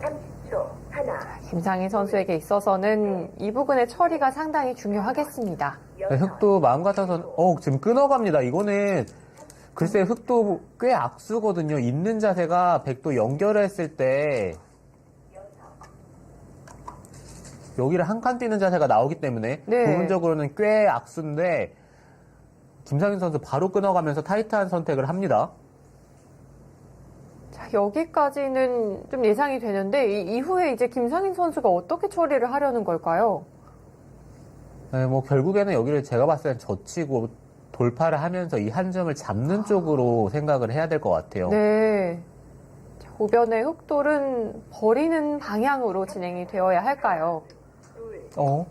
30초 하나 김상희 선수에게 있어서는 이 부분의 처리가 상당히 중요하겠습니다. 네, 흙도 마음 같아서는 어 지금 끊어갑니다. 이거는 글쎄 흙도 꽤 악수거든요. 있는 자세가 백도 연결을 했을 때 여기를 한 칸 뛰는 자세가 나오기 때문에 네. 부분적으로는 꽤 악수인데 김상인 선수 바로 끊어가면서 타이트한 선택을 합니다. 자, 여기까지는 좀 예상이 되는데 이 이후에 이제 김상인 선수가 어떻게 처리를 하려는 걸까요? 네, 뭐 결국에는 여기를 제가 봤을 땐 젖히고 돌파를 하면서 이 한 점을 잡는 쪽으로 생각을 해야 될 것 같아요. 네. 자, 호변의 흑돌은 버리는 방향으로 진행이 되어야 할까요? 둘 어?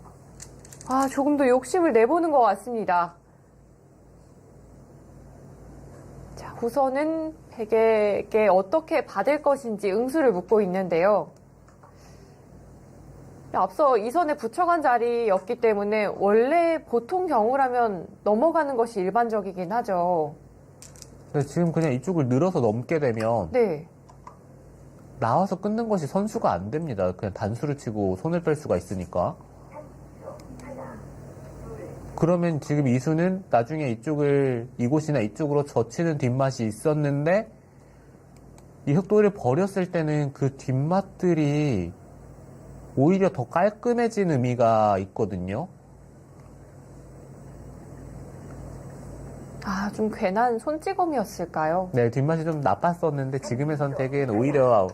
아, 조금 더 욕심을 내보는 것 같습니다. 자, 우선은 백에게 어떻게 받을 것인지 응수를 묻고 있는데요. 앞서 이선에 붙여간 자리였기 때문에 원래 보통 경우라면 넘어가는 것이 일반적이긴 하죠. 근데 지금 그냥 이쪽을 늘어서 넘게 되면 네. 나와서 끊는 것이 선수가 안 됩니다. 그냥 단수를 치고 손을 뺄 수가 있으니까. 그러면 지금 이수는 나중에 이쪽을 이곳이나 이쪽으로 젖히는 뒷맛이 있었는데 이 흑돌을 버렸을 때는 그 뒷맛들이 오히려 더 깔끔해진 의미가 있거든요. 아, 좀 괜한 손찌검이었을까요? 네, 뒷맛이 좀 나빴었는데 지금의 선택은 오히려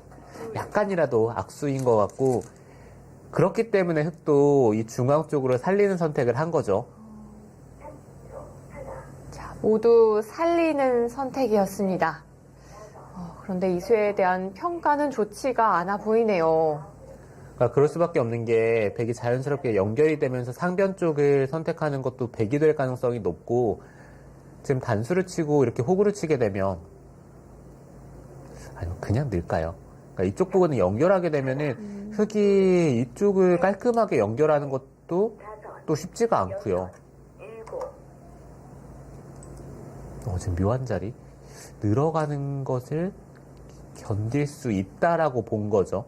약간이라도 악수인 것 같고 그렇기 때문에 흑도 이 중앙 쪽으로 살리는 선택을 한 거죠. 자, 모두 살리는 선택이었습니다. 어, 그런데 이수에 대한 평가는 좋지가 않아 보이네요. 그러니까 그럴 수밖에 없는 게 백이 자연스럽게 연결이 되면서 상변 쪽을 선택하는 것도 백이 될 가능성이 높고 지금 단수를 치고 이렇게 호구를 치게 되면 아니면 그냥 늘까요? 그러니까 이쪽 부분을 연결하게 되면은 흙이 이쪽을 깔끔하게 연결하는 것도 또 쉽지가 않고요. 일곱 어, 지금 묘한 자리 늘어가는 것을 견딜 수 있다라고 본 거죠.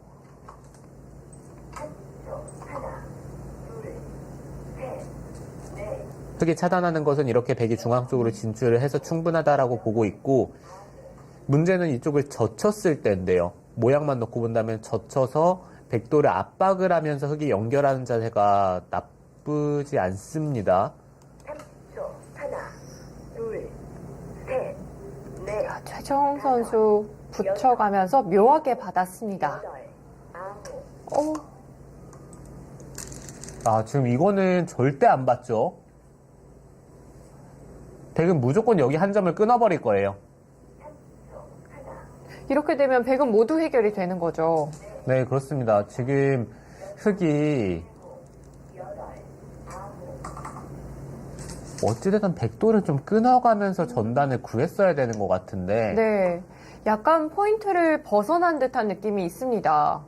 흙이 차단하는 것은 이렇게 백이 중앙 쪽으로 진출을 해서 충분하다라고 보고 있고 문제는 이쪽을 젖혔을 때인데요. 모양만 놓고 본다면 젖혀서 백도를 압박을 하면서 흙이 연결하는 자세가 나쁘지 않습니다. 30초 하나 둘셋넷 자, 최정 선수 붙여가면서 묘하게 받았습니다. 어, 아, 지금 이거는 절대 안 받죠. 백은 무조건 여기 한 점을 끊어버릴 거예요. 이렇게 되면 백은 모두 해결이 되는 거죠. 네, 그렇습니다. 지금 흙이 어찌됐든 백도를 좀 끊어가면서 전단을 구했어야 되는 것 같은데 네. 약간 포인트를 벗어난 듯한 느낌이 있습니다.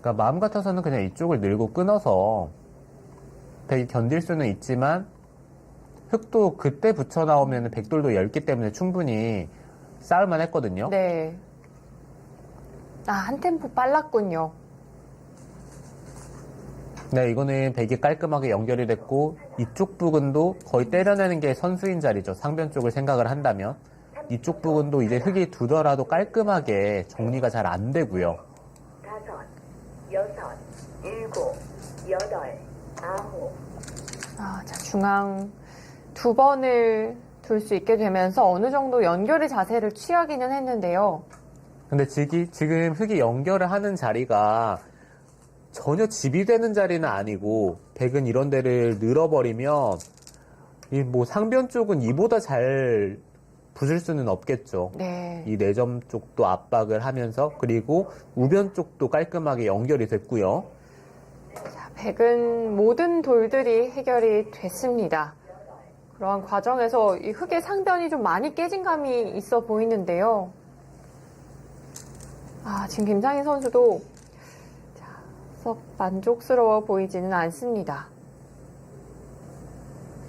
그러니까 마음 같아서는 그냥 이쪽을 늘고 끊어서 백이 견딜 수는 있지만 흙도 그때 붙여 나오면 백돌도 얇기 때문에 충분히 싸울만 했거든요. 네. 아, 한 템포 빨랐군요. 네, 이거는 백이 깔끔하게 연결이 됐고 이쪽 부분도 거의 때려내는 게 선수인 자리죠. 상변 쪽을 생각을 한다면 이쪽 부분도 이제 흙이 두더라도 깔끔하게 정리가 잘 안 되고요. 다섯 여섯 일곱 여덟 아홉 아, 자, 중앙 두 번을 둘 수 있게 되면서 어느 정도 연결의 자세를 취하기는 했는데요. 근데 지기, 지금 흙이 연결을 하는 자리가 전혀 집이 되는 자리는 아니고 백은 이런 데를 늘어버리면 이 뭐 상변 쪽은 이보다 잘 부술 수는 없겠죠. 네. 이 내점 쪽도 압박을 하면서 그리고 우변 쪽도 깔끔하게 연결이 됐고요. 자, 백은 모든 돌들이 해결이 됐습니다. 그러한 과정에서 이 흙의 상변이 좀 많이 깨진 감이 있어 보이는데요. 아, 지금 김상희 선수도 자, 썩 만족스러워 보이지는 않습니다.